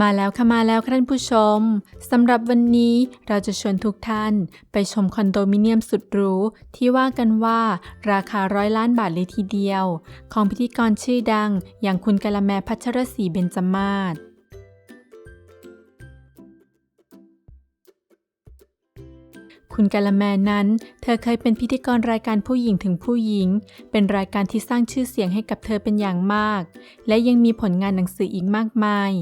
มาแล้วค่ะมาแล้วท่านผู้ชมสำหรับวันนี้เราจะชวนทุกท่านไปชมคอนโดมิเนียมสุดหรูที่ว่ากันว่าราคาร้อยล้านบาทเลยทีเดียว ของพิธีกรชื่อดัง อย่างคุณกะละแมพัชรศรีเบญจมาศคุณกะละแมนั้น เธอเคยเป็นพิธีกรรายการผู้หญิงถึงผู้หญิง เป็นรายการที่สร้างชื่อเสียงให้กับเธอเป็นอย่างมาก และยังมีผลงานหนังสืออีกมากมาย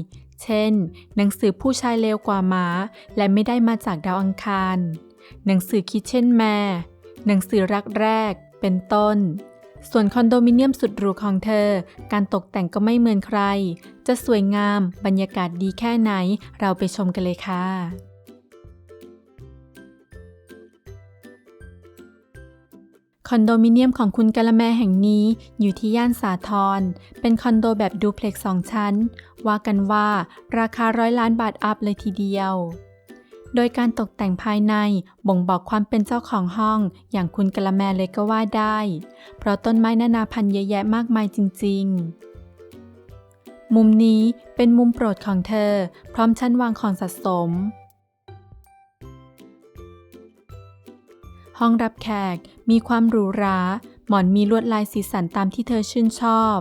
เช่น หนังสือผู้ชายเลวกว่าหมาและไม่ได้มาจากดาวอังคาร หนังสือคิดเช่นแม่ หนังสือรักแรก เป็นต้น ส่วนคอนโดมิเนียมสุดหรูของเธอ การตกแต่งก็ไม่เหมือนใคร จะสวยงาม บรรยากาศดีแค่ไหน เราไปชมกันเลยค่ะ อนโดมิเนียมของคุณกะละแมแห่งนี้อยู่ที่ย่านสาทร เป็นคอนโดแบบดูเพล็กสองชั้น ว่ากันว่าราคาร้อยล้านบาทอัพเลยทีเดียว โดยการตกแต่งภายในบ่งบอกความเป็นเจ้าของห้อง อย่างคุณกะละแมเลยก็ว่าได้ เพราะต้นไม้นานาพันธุ์เยอะแยะมากมายจริง ๆมุมนี้เป็นมุมโปรดของเธอ พร้อมชั้นวางของสะสม ห้องรับแขกมีความหรูหรา หมอนมีลวดลายสีสันตามที่เธอชื่นชอบ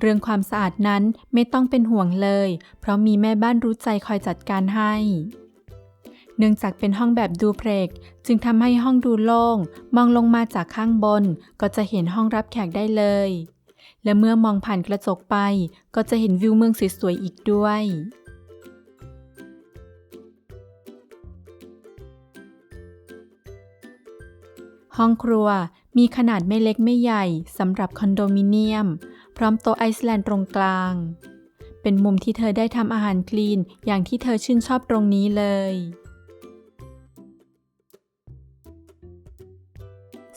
เรื่องความสะอาดนั้นไม่ต้องเป็นห่วงเลย เพราะมีแม่บ้านรู้ใจคอยจัดการให้ เนื่องจากเป็นห้องแบบดูเพล็กจึงทำให้ห้องดูโล่ง มองลงมาจากข้างบน ก็จะเห็นห้องรับแขกได้เลย และเมื่อมองผ่านกระจกไป ก็จะเห็นวิวเมืองสวยๆอีกด้วย ห้องครัวมีขนาดไม่เล็กไม่ใหญ่สำหรับคอนโดมิเนียม พร้อมโต๊ะไอซ์แลนด์ตรงกลาง เป็นมุมที่เธอได้ทำอาหารคลีนอย่างที่เธอชื่นชอบตรงนี้เลย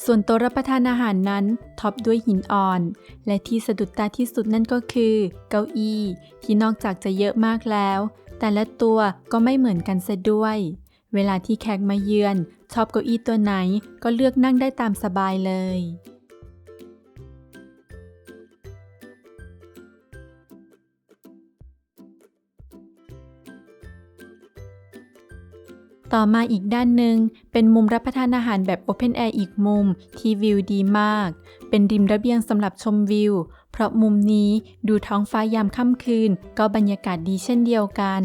ส่วนโต๊ะรับประทานอาหารนั้นท็อปด้วยหินอ่อน และที่สะดุดตาที่สุดนั่นก็คือ เก้าอี้ที่นอกจากจะเยอะมากแล้ว แต่ละตัวก็ไม่เหมือนกันซะด้วย เวลาที่แขกมาเยือน ชอบเก้าอี้ตัวไหนก็เลือกนั่งได้ตามสบายเลย ต่อมาอีกด้านหนึ่งเป็นมุมรับประทานอาหารแบบ Open Air อีกมุมที่วิวดีมาก เป็นริมระเบียงสำหรับชมวิว เพราะมุมนี้ดูท้องฟ้ายามค่ำคืน ก็บรรยากาศดีเช่นเดียวกัน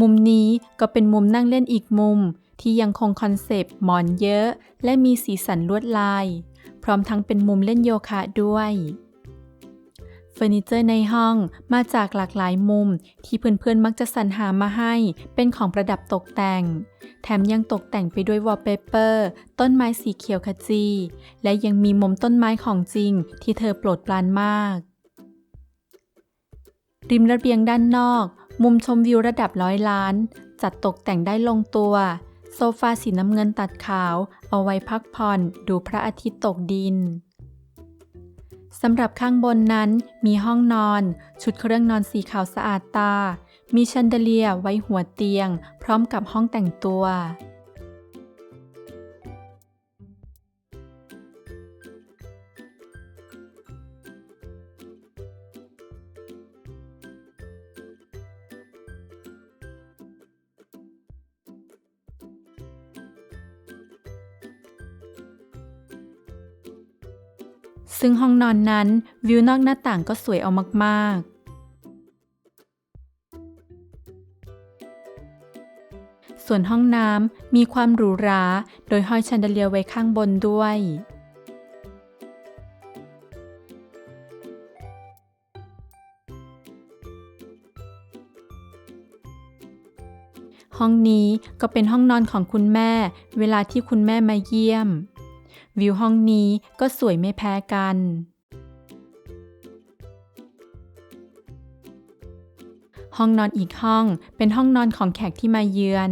มุมนี้ก็เป็นมุมนั่งเล่นอีกมุม ที่ยังคงคอนเซปต์หมอนเยอะ และมีสีสันลวดลาย พร้อมทั้งเป็นมุมเล่นโยคะด้วยเฟอร์นิเจอร์ในห้องมาจากหลากหลายมุมที่เพื่อนๆมักจะสรรหามาให้เป็นของประดับตกแต่ง แถมยังตกแต่งไปด้วยวอลเปเปอร์ ต้นไม้สีเขียวขจี และยังมีมุมต้นไม้ของจริงที่เธอโปรดปรานมาก ริมระเบียงด้านนอก มุมชมวิวระดับร้อยล้าน จัดตกแต่งได้ลงตัว โซฟาสีน้ำเงินตัดขาว เอาไว้พักผ่อนดูพระอาทิตย์ตกดินสำหรับข้างบนนั้นมีห้องนอน ชุดเครื่องนอนสีขาวสะอาดตา มีชันเดเลียไว้หัวเตียง พร้อมกับห้องแต่งตัว ซึ่งห้องนอนนั้นวิวนอกหน้าต่างก็สวยเอามากๆ ส่วนห้องน้ำมีความหรูหรา โดยห้อยชันเดเลีย์ไว้ข้างบนด้วย ห้องนี้ก็เป็นห้องนอนของคุณแม่ เวลาที่คุณแม่มาเยี่ยม วิวห้องนี้ก็สวยไม่แพ้กัน ห้องนอนอีกห้องเป็นห้องนอนของแขกที่มาเยือน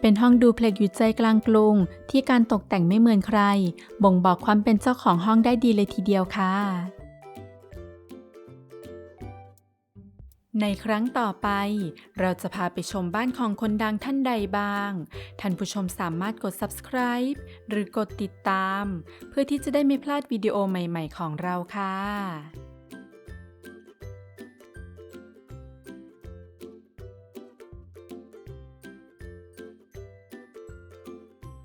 เป็นห้องดูเพล็กอยู่ใจกลางกรุง ที่การตกแต่งไม่เหมือนใคร บ่งบอกความเป็นเจ้าของห้องได้ดีเลยทีเดียวค่ะ ในครั้งต่อไป เราจะพาไปชมบ้านของคนดังท่านใดบ้าง ท่านผู้ชมสามารถกด subscribe หรือกดติดตาม เพื่อที่จะได้ไม่พลาดวิดีโอใหม่ ๆ ของเราค่ะ